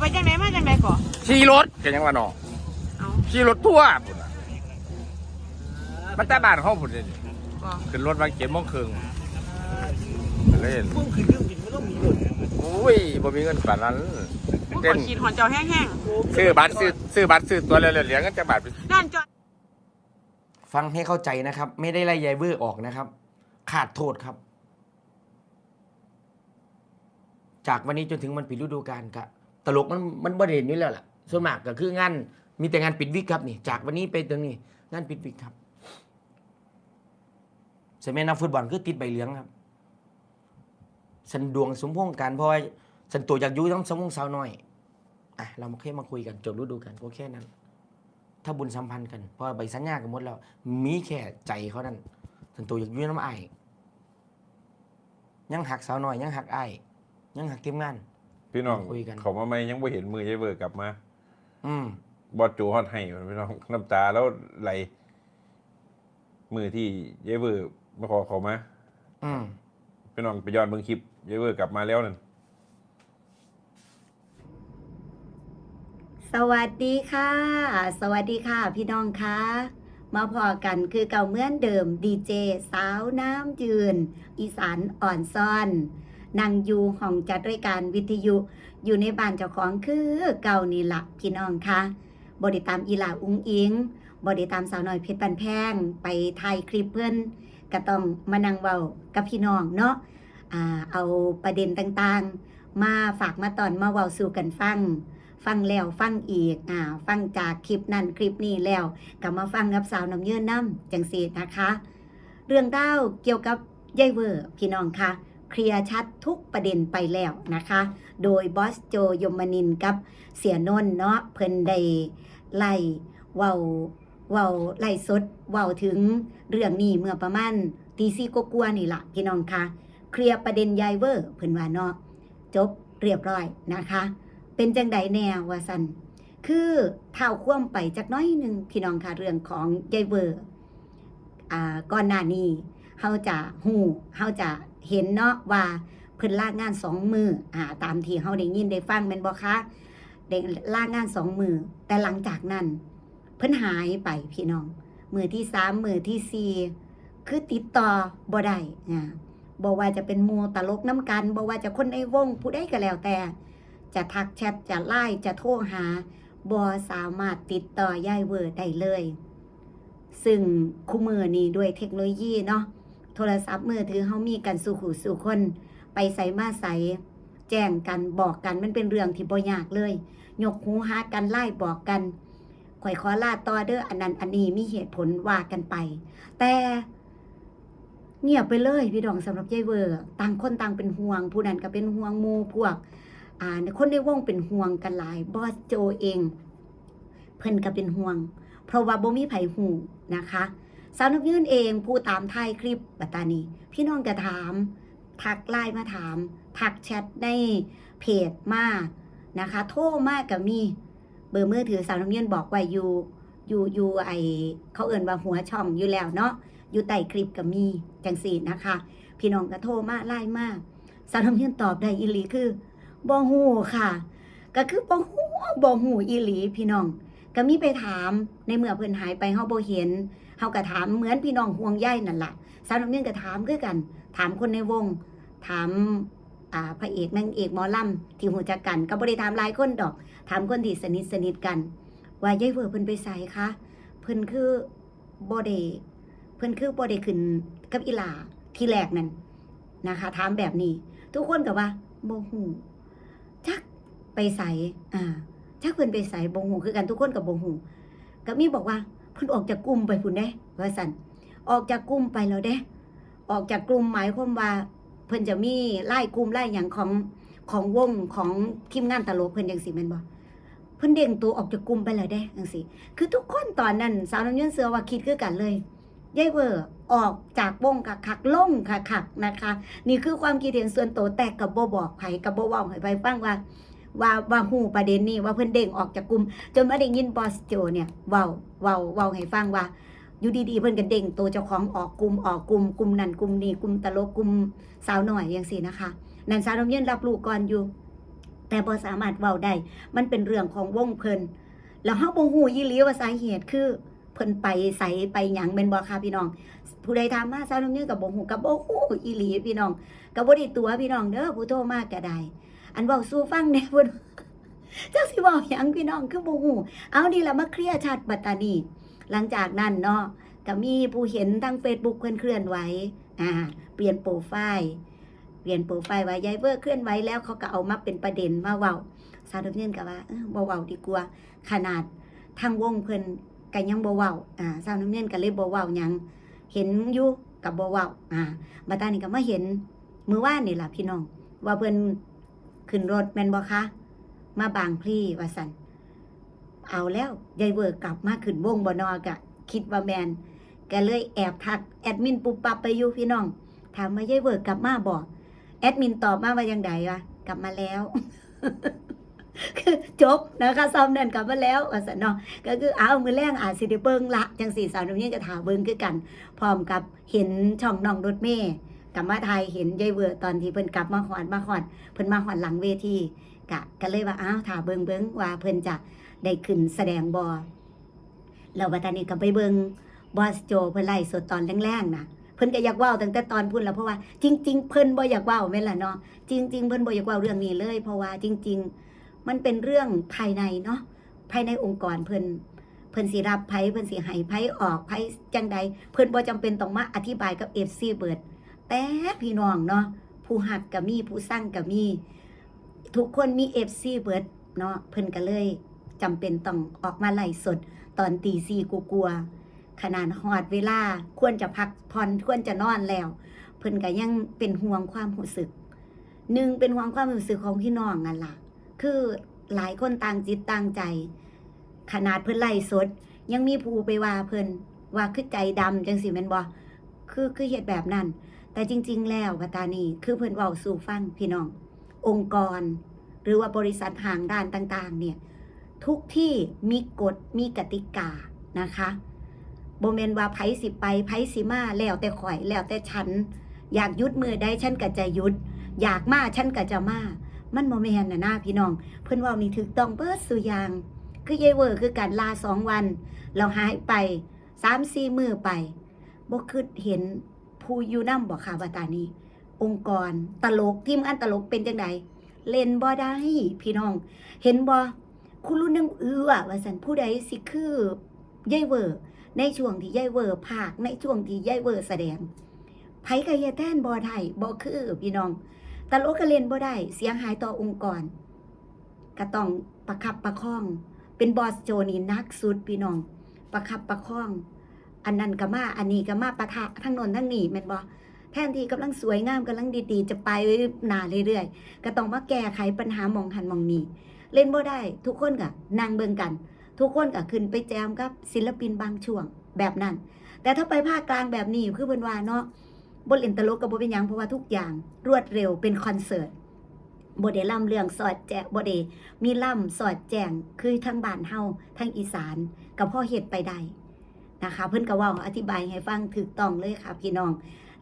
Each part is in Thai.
ไปจังไหนมาจังไหนก่อนขี่รถก็ยังว่าน้องเอาขี่รถทั่วร์พุ่นน่ะมันแต่บ้านเขาพุ่นนี่ก่อนขึ้นรถมาเก็บโมงครึ่งเล่นพุ่งขึ้นเครื่องบินไม่ต้องมีรถอุ้ยบ่มีเงินปานนั้นผู้เต้ก่อนนขีดหอนเจ้าแห้งซื้อบัตรซื้อซื้อบัตรซื้อตัวแล้วเหลือเงินจะบาทไปๆด้านจอด ฟังให้เข้าใจนะครับ ไม่ได้ไล่ยายเวอร์ออกนะครับ ขาดโทษครับ จากวันนี้จนถึงวันปิดฤดูกาลครับ ตลกมันมันบริเวณนี้แล้วล่ะ ส่วนมากก็คืองานมีแต่งานปิดวิกครับนี่ จากวันนี้ไปถึงนี่งานปิดวิกครับสมัยนักฟุตบอลคือติดใบเหลืองครับสันดวงสมพงษ์กันเพราะว่าสันตัวอยากยุ่ต้องสมพงษ์สาวน้อยอะเรามาแค่มาคุยกันจบฤดูกาลก็แค่นั้น ถ้าบุญสัมพันธ์กันเพราะใบสัญญากันหมดแล้วมีแค่ใจเขานั่นสันตัวอยากยุ่น้ำไอยังหักสาวน้อยยังหักไอยยังหักทีมงาน พี่น้องคุยกัน เขามาไม่ยังไม่เห็นมือยายเบิร์กกลับมาอืมบอสโจฮอดให้พี่น้องน้ำตาแล้วไหล มือที่ยายเบิร์กมาขอเขามาอืมพี่น้องไปย้อนเบิ่งคลิปยายเบิร์กกลับมาแล้วนั่นสวัสดีค่ะ สวัสดีค่ะ พี่น้องคะมาพอกันคือเก่าเหมือนเดิมดีเจสาวน้ำยืน อีสานอ่อนซ่อน นางอยูห้องจัดรายการวิทยุอยู่ในบ้านเจ้าของคือเก่านี่ละพี่น้องคะบไดิตามอีหลาอุ้งอิงบไดิตามสาวน้อยเพชรปันแพงไปถ่ายคลิปเพื่อนก็ต้องมานั่งเว้ากับพี่น้องเนาะเอาประเด็นต่างๆ มาฝากมาตอนมาเว้าสู่กันฟัง ฟังแล้วฟังอีกอ่าฟังจากคลิปนั้นคลิปนี้แล้วกลับมาฟังกับสาวน้ำเยื่นน้ำจังสีนะคะ เรื่องเล่าเกี่ยวกับยายเวอร์พี่น้องคะ เคลียร์ชัดทุกประเด็นไปแล้วนะคะ โดยบอสโจยมนินทร์กับเสียนนเนาะเพิ่นได้ไล่เว้าเว้าไล่สดเว้าถึงเรื่องนี้เมื่อประมาณตีสี่กว่าๆนี่ละพี่น้องคะเคลียร์ประเด็นยายเวอร์เพิ่นว่าเนาะจบเรียบร้อยนะคะ เป็นจังใดแนวว่าสันคือเท่าคว่ำไปจักน้อยหนึ่งพี่น้องค่ะเรื่องของยายเวอร์อ่าก่อนหน้านี้ เฮาจะหูเฮาจะเห็นเนาะว่าเพิ่นลากงานสองมืออ่าตามที่เฮาได้ยินได้ฟังแม่นบ่คะได้ลากงานสองมือแต่หลังจากนั้น เพิ่นหายไปพี่น้อง มือที่สามมือที่สี่คือติดต่อบ่ได้อ่าบ่ว่าจะเป็นมูตลกน้ำกันบ่ว่าจะคนในวงผู้ใดก็แล้วแต่ จะทักแชทจะไล่จะโทรหาบอสามารถติดต่อยายเวอร์ได้เลย ซึ่งคู่มือนี้ด้วยเทคโนโลยีเนาะ โทรศัพท์มือถือเขามีกันสู่หูสู่คน ไปใส่มาใส่แจ้งกันบอกกันมันเป็นเรื่องที่บ่ยากเลยยกหูหากันไล่บอกกันข่อยขอลาต่อเด้ออันนั้นอันนี้มีเหตุผลว่ากันไป แต่เงียบไปเลยพี่ดองสำหรับยายเวอร์ต่างคนต่างเป็นห่วง ผู้นั้นก็เป็นห่วงมูพวก อ่าคนในวงเป็นห่วงกันหลายบอสโจเอง เพิ่นก็เป็นห่วง เพราะว่าบ่มีไผหูนะคะ สาวนักยื่นเองผู้ตามท้ายคลิปปัตตานี พี่น้องก็ถาม ทักไลน์มาถาม ทักแชทในเพจมากนะคะ โทรมากกับมีเบอร์มือถือสาวน้ำยื่นบอกไว้อยู่อยู่อยู่ไอเขาเอิ่นว่าหัวช่องอยู่แล้วเนาะอยู่ใต้คลิปกับมีจังสีนะคะ พี่น้องก็โทรมาไล่มากสาวน้ำยื่นตอบได้อีหลีคือบ่ฮู้ค่ะ ก็คือบ่ฮู้บ่ฮู้อีหลีพี่น้องก็มีไปถามในเมื่อเพิ่นหายไปเฮาบ่เห็น เฮาก็ถามเหมือนพี่น้องห่วงใยนั่นล่ะสาวน้ำเงินก็ถามคือกัน ถามคนในวง ถามอ่าพระเอกนางเอกหมอลำที่หูจักกัน ก็บ่ได้ถามหลายคนดอก ถามคนที่สนิทสนิทกัน ว่ายายเวอร์เพิ่นไปไสคะเพิ่นคือบ่ได้เพิ่นคือบ่ได้ขึ้นกับอีหลาที่แรกนั่นนะคะถามแบบนี้ ทุกคนก็ว่าบ่ฮู้จักไปใส่อ่าจักเพิ่นไปใส่บ่ฮู้คือกันทุกคนกับบ่ฮู้ก็มีบอกว่า เพิ่นออกจากกลุ่มไปพุ่นเด้ว่าซั่นออกจากกลุ่มไปแล้วเด้ออกจากกลุ่มหมายความว่า เพิ่นจะมีไล่กลุ่มไล่หยังของของวงของทีมงานตลกเพิ่นจังซี่แม่นบ่เพิ่นเด้งตัวออกจากกลุ่มไปแล้วเด้จังซี่คือทุกคนตอนนั้น สาวน้ำยืนเสือว่าคิดคือกันเลยยายเวอร์ออกจากวงคักคักๆลงคักคักนะคะ นี่คือความคิดเห็นส่วนตัวแต่กับบ่บอกไผกับบ่เว้าให้ไปฟังว่า ว่าว่าหูประเด็นนี้ว่าเพิ่อนเด้งออกจากกลุ่มจนมาได้ยินบอสโจเนี่ยเว้าเว้าเว้าให้ฟังว่าอยู่ดีๆเพิ่อนก็เด้งตัวเจ้าของออกกลุ่มออกกลุ่มกลุ่มนั่นกลุ่มนี้กลุ่มตลกกลุ่มสาวหน่อยจังซี่นะคะนั่นสาวน้ำเย็นรับรู้ก่อนอยู่ แต่แต่บ่สามารถเว้าได้มันเป็นเรื่องของวงเพลินแล้วเฮาบ่ฮู้อีหลีว่าสาเหตุคือเพิ่นไปไสไปหยังแม่นบ่คะพี่น้อง ผู้ใดถามมาสาวน้ำเนื้อกับบ่ฮู้กับบ่ฮู้อีหลีพี่น้องก็บ่ได้ตัวพี่น้องเด้อผู้โทรมาก็ได้ อันเว้าสู่ฟังแน่เพิ่นจักสิเว้าหยังพี่น้องคือบ่ฮู้เอานี่ละมาเคลียร์ชัดบัดตานีหลังจากนั้นเนาะก็มีผู้เห็นทาง Facebook เพิ่นเคลื่อนไหวอ่า เปลี่ยนโปรไฟล์เปลี่ยนโปรไฟล์ไว่ายายเวอร์เคลื่อนไหวแล้วเขาก็เอามาเป็นประเด็นมาเว้าสาวน้ำเนื้อก็ว่าเออบ่เว้าดีกว่าขนาดทางวงเพิ่นก็ยังบ่เว้าอ่าสาวน้ำเนื้อก็เลยบ่เว้าหยังเห็นอยู่กับบ่เว้าอ่าบัดตานี้ก็มาเห็นมื้อวานนี่ล่ะพี่น้องว่าเพิ่น ขึ้นรถแม่นบ่คะมาบางพลีว่าซั่นเอาแล้วยายเวิร์กกลับมาขึ้นวงบ่นอกะ คิดว่าแมนก็เลยแอบทักแอดมินปุบปับไปอยู่พี่น้อง ถามว่ายายเวิร์กกลับมาบ่แอดมินตอบมาว่ายังไงวะกลับมาแล้วคือจบนะคะซ้อมนั่นกลับมาแล้วว่าซั่นเนาะก็คือเอามือแรงอาจสิได้เบิงละจังสี่สาวน้ำเนียจะถาเบิงคือกัน พร้อมกับเห็นช่องน้องรถเมย์ กลับมาไทยเห็นยายเวอร์ตอนที่เพิ่นกลับมาหอนมาหอนเพิ่นมาหอนหลังเวทีกะก็เลยว่าอ้าวถาเบิงเบิงว่าเพิ่นจะได้ขึ้นแสดงบ่แล้วบัดนี้ก็ไปเบิงบอสโจเพิ่นไล่สดตอนแรงๆนะเพิ่นก็อยากว้าตั้งแต่ตอนพุ่นแล้วเพราะว่าจริง ๆ เพิ่นบ่อยากว้าแม่นล่ะเนาะจริง ๆ เพิ่นบ่อยากว้าเรื่องนี้เลย เพราะว่าจริง ๆ มันเป็นเรื่องภายในเนาะภายในองค์กรเพิ่นเพิ่นสิรับไผเพิ่นสิให้ไผออกไผจังใดเพิ่นบ่จำเป็นต้องมาอธิบายกับ FC เบิด แต่พี่น้องเนาะผู้หักก็มีผู้สร้างก็มี ทุกคนมี FC เบิร์ดเนาะเพิ่นก็เลยจำเป็นต้องออกมาไล่สด ตอนตีสี่กลัวๆขนาดฮอดเวลาควรจะพักผ่อนควรจะนอนแล้ว เพิ่นก็ยังเป็นห่วงความรู้สึกหนึ่งเป็นห่วงความรู้สึกของพี่น้องนั่นล่ะ คือหลายคนต่างจิตต่างใจ ขนาดเพิ่นไล่สด ยังมีผู้ไปว่าเพิ่นว่าคือใจดำจังสิแม่นบ่คือคือเฮ็ดแบบนั้น แต่จริง ๆ แล้ววัตานีคือเพิ่นเว้าสู่ฟังพี่น้อง องค์กร หรือว่าบริษัทห่างด้านต่าง ๆ เนี่ย ทุกที่มีกฎมีกติกานะคะบ่แม่นว่าไผสิไปไผสิมาแล้วแต่ข่อยแล้วแต่ฉัน อยากยุดมือใดฉันก็จะยุด อยากมาฉันก็จะมามันบ่แม่นน่ะนะพี่น้อง เพิ่อนว้านี่ถูกต้องเบิดสุยาง คือยายเวอร์คือการลาสองวัน เราหายไปสามสี่มือไปบ่คิดเห็น ผู้อยู่นำบ่ค่ะว่าตานี้ องค์กรตลกทีมงานตลกเป็นจังไดเล่นบ่ได้พี่น้อง เห็นบ่คุณรู้นึงเอือว่าสันผู้ใดสิคือยายเวอร์ในช่วงที่ยายเวอร์ภาคในช่วงที่ยายเวอร์แสดงไผก็อย่าแท้นบ่ได้บ่คือพี่น้องตลกก็เล่นบ่ได้เสียหายต่อองค์กรก็ต้องประคับประคอง เป็นบอสโจนี่นักสุดพี่น้อง ประคับประคอง อันนั้นก็มา อันนี้ก็มาปะทะทั้งนนทั้งนี้แม่นบ่แทนที่กำลังสวยงามกำลังดีๆ จะไปหนาเรื่อยๆ ก็ต้องมาแก้ไขปัญหามองหันมองนี้ เล่นบ่ได้ทุกคนก็นั่งเบิ่งกัน ทุกคนก็ขึ้นไปแจมกับศิลปินบางช่วงแบบนั้น แต่ถ้าไปภาคกลางแบบนี้คือเพิ่นว่าเนาะบ่เล่นตลกก็บ่เป็นหยังเพราะว่าทุกอย่างรวดเร็วเป็นคอนเสิร์ตบ่ได้ล่ำเรื่องสอดแจกบ่ได้มีล่ำสอดแจงคือทั้งบ้านเฮาทั้งอีสานก็พอเฮ็ดไปได้ นะคะ เพิ่นก็ว้าอธิบายให้ฟังถูกต้องเลยค่ะพี่น้อง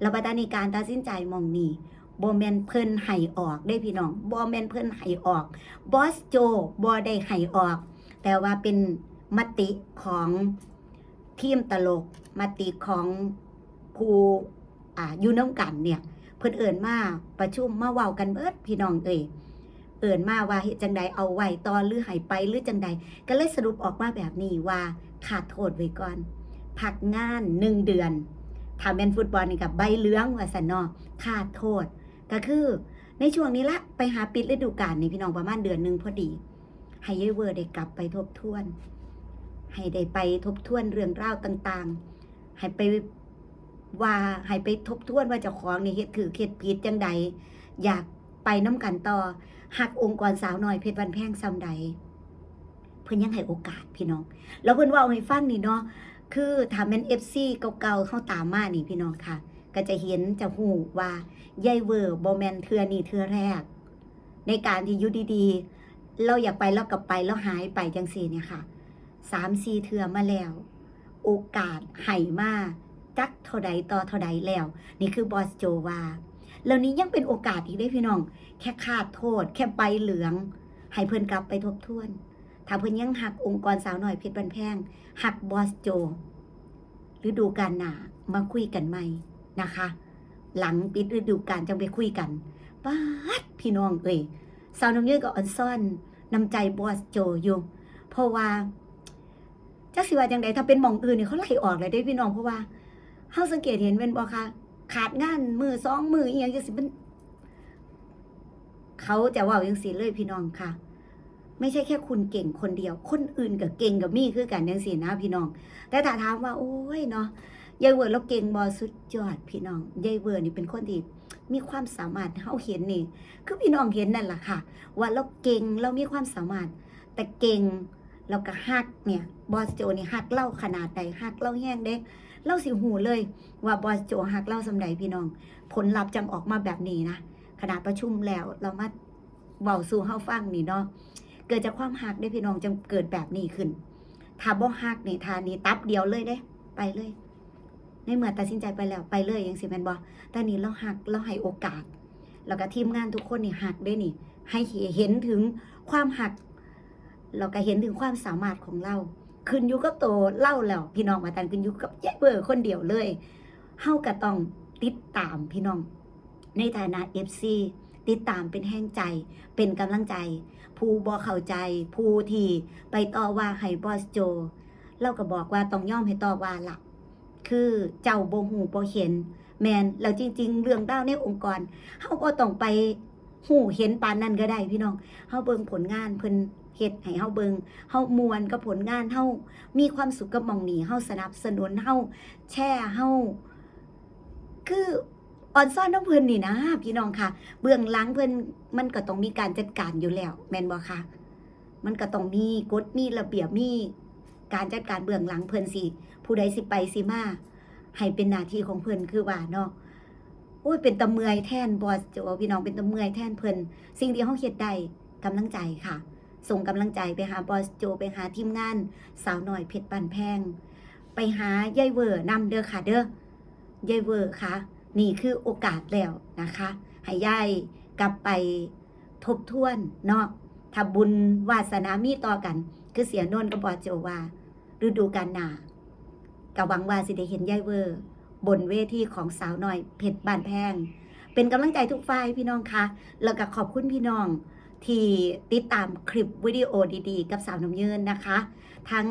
แล้วบัดนี้การตัดสินใจมองนี้บ่แมนเพิ่นให้ออกได้พี่น้องบ่แมนเพิ่นให้ออกบอสโจบ่ได้ให้ออก แต่ว่าเป็นมติของทีมตลกมติของผู้อ่าอยู่น้ำกันเนี่ย เพิ่นเอิ่นมาประชุมมาเว้ากันเบิดพี่น้องเอ่ยเอิ่นมาว่าเฮ็ดจังใดเอาไว้ต่อหรือให้ไปหรือจังใดก็เลยสรุปออกมาแบบนี้ว่าขาดโทษไว้ก่อน พักงานหนึ่งเดือนถ้าแม่นฟุตบอลนี่กับใบเหลืองว่าสันนอขาดโทษ ก็คือในช่วงนี้ละไปหาปิดฤดูกาลนี่พี่น้องประมาณเดือนหนึ่งพอดี ให้ยายเวอร์ได้กลับไปทบทวน ให้ได้ไปทบทวนเรื่องราวต่างๆ ให้ไปว่าให้ไปทบทวนว่าเจ้าของนี่เฮ็ดคือเฮ็ดผิดจังใดอยากไปน้ำกันต่อหักองค์กรสาวน้อยเพชรวันแพงซ้ำใด เพิ่นยังให้โอกาสพี่น้อง แล้วเพิ่นว่าให้ฟังนี่เนาะ คือถ้าแม่น FC เก่าๆเข้าตามมานี่พี่น้องค่ะ ก็จะเห็นจะหูว่ายายเวอร์บ่แมนเทือนี่เทือแรก ในการที่ยู่ดีๆ เราอยากไปแล้วกลับไปแล้วหายไปจังซี่เนี่ยค่ะสามสี่เทือมาแล้ว โอกาสให้มาจักเท่าใดต่อเท่าใดแล้ว นี่คือบอสโจว่าแล้วนี้ยังเป็นโอกาสอีกได้พี่น้อง แค่ขาดโทษ แค่ใบเหลือง ให้เพิ่อนกลับไปทบทวน ถ้าเพิ่นยังหักองค์กรสาวหน่อยเพชรบันแพงหักบอสโจฤดูกาลหนามาคุยกันใหม่นะคะ หลังปิดฤดูกาลจังไปคุยกันป้าดพี่น้องเอ้ยสาวน้ำเยื่อกับออนซ่อนนำใจบอสโจอยู่ เพราะว่าจักสิว่าจังใดถ้าเป็นหมองอื่นเนี่ยเขาไล่ออกเลยได้พี่น้องเพราะว่าเฮาสังเกตเห็นเป็นบ่คะขาดงานมือสองมืออีหยังจังสิมันเขาจะว่าจังสิเลยพี่น้องค่ะ ไม่ใช่แค่คุณเก่งคนเดียว คนอื่นกับเก่งกับมี่คือกันจังสินะพี่น้อง แต่ถ้าถามว่า โอ้ยเนาะยายเวิร์ดเราเก่งบอสุดยอดพี่น้องยายเวิร์ดนี่เป็นคนที่มีความสามารถเฮาเห็นนี่คือพี่น้องเห็นนั่นแหละค่ะ ว่าเราเก่งเรามีความสามารถ แต่เก่งเราก็ฮักเนี่ยบอสโจนี่ฮักเล่าขนาดใดฮักเล่าแห้งเด้เล่าสิหูเลย ว่าบอสโจฮักเล่าสำใดพี่น้อง ผลลัพธ์จังออกมาแบบนี้นะขณะประชุมแล้วเรามาเว้าสู่เฮาฟังนี่เนาะ กิดจากความฮักได้พี่น้องจังเกิดแบบนี้ขึ้นถ้าบ่ฮักนี่ทานี่ตับเดียวเลยเด้ ไปเลยในเมื่อตัดสินใจไปแล้วไปเลยยังสิแมนบ่แต่นี่เราหักเราให้โอกาส แล้วก็ทีมงานทุกคนนี่หักได้นี่ ให้เห็นถึงความหักเราก็เห็นถึงความสามารถของเราขึ้นอยู่กับโตเล่าแล้ว พี่น้องมาตันขึ้นอยู่กับยายเบอร์คนเดียวเลยเฮาก็ต้องติดตามพี่น้อง ในฐานะ FC ติดตามเป็นแห้งใจ เป็นกำลังใจ ผู้บ่เข้าใจ ผู้ที่ไปต่อว่าให้บอสโจ เราก็บอกว่าต้องย่อมให้ต่อว่าละคือเจ้าบ่หูบ่เห็น แมนแล้วจริง ๆ เรื่องดาวในองค์กรเฮาบ่ต้องไปหูเห็นปานนั้นก็ได้พี่น้องเฮาเบิ่งผลงานเพิ่นเฮ็ดให้เฮาเบิ่งเฮามวนกับผลงานเฮามีความสุขกับมองนี้เฮาสนับสนุนเฮาแช่เฮาคือ ออนซ่อนน้ำเพิ่นนี่นะ พี่น้องค่ะ เบื้องหลังเพิ่นมันก็ต้องมีการจัดการอยู่แล้ว แม่นบ่คะมันก็ต้องมีกฎมีระเบียบมีการจัดการเบื้องหลังเพิ่นสิผู้ใดสิไปสิมาให้เป็นหน้าที่ของเพิ่นคือว่าเนาะโอ้ยเป็นตะเมื่อยแทนบอสโจพี่น้องเป็นตะเมื่อยแทนเพิ่นสิ่งที่เฮาเฮ็ดได้กำลังใจค่ะ ส่งกำลังใจไปหาบอสโจไปหาทีมงาน สาวหน่อยเพชรปันแพง ไปหายายเวอร์นำเด้อค่ะเด้อยายเวอร์ค่ะ นี่คือโอกาสแล้วนะคะให้ยายกลับไปทบทวนเนาะถ้าบุญวาสนามีต่อกัน คือเสียนนกับบอสโจว่าฤดูกาลหนาก็หวังว่าสิได้เห็นยายเวอร์ บนเวทีของสาวน้อยเพชรบานแพง เป็นกำลังใจทุกฝ่ายพี่น้องคะแล้วก็ขอบคุณพี่น้องที่ติดตามคลิปวิดีโอดีๆ กับสาวน้ำเยืนนะคะ ทั้ง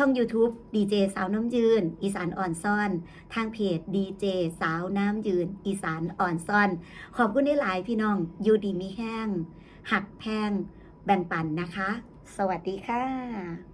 ช่อง YouTube ดีเจสาวน้ำยืน อีสานอ่อนซ่อน ทางเพจดีเจสาวน้ำยืน อีสานอ่อนซ่อน ขอบคุณได้หลายพี่น้องอยูดีมีแห้ง หักแพง แบ่งปันนะคะ สวัสดีค่ะ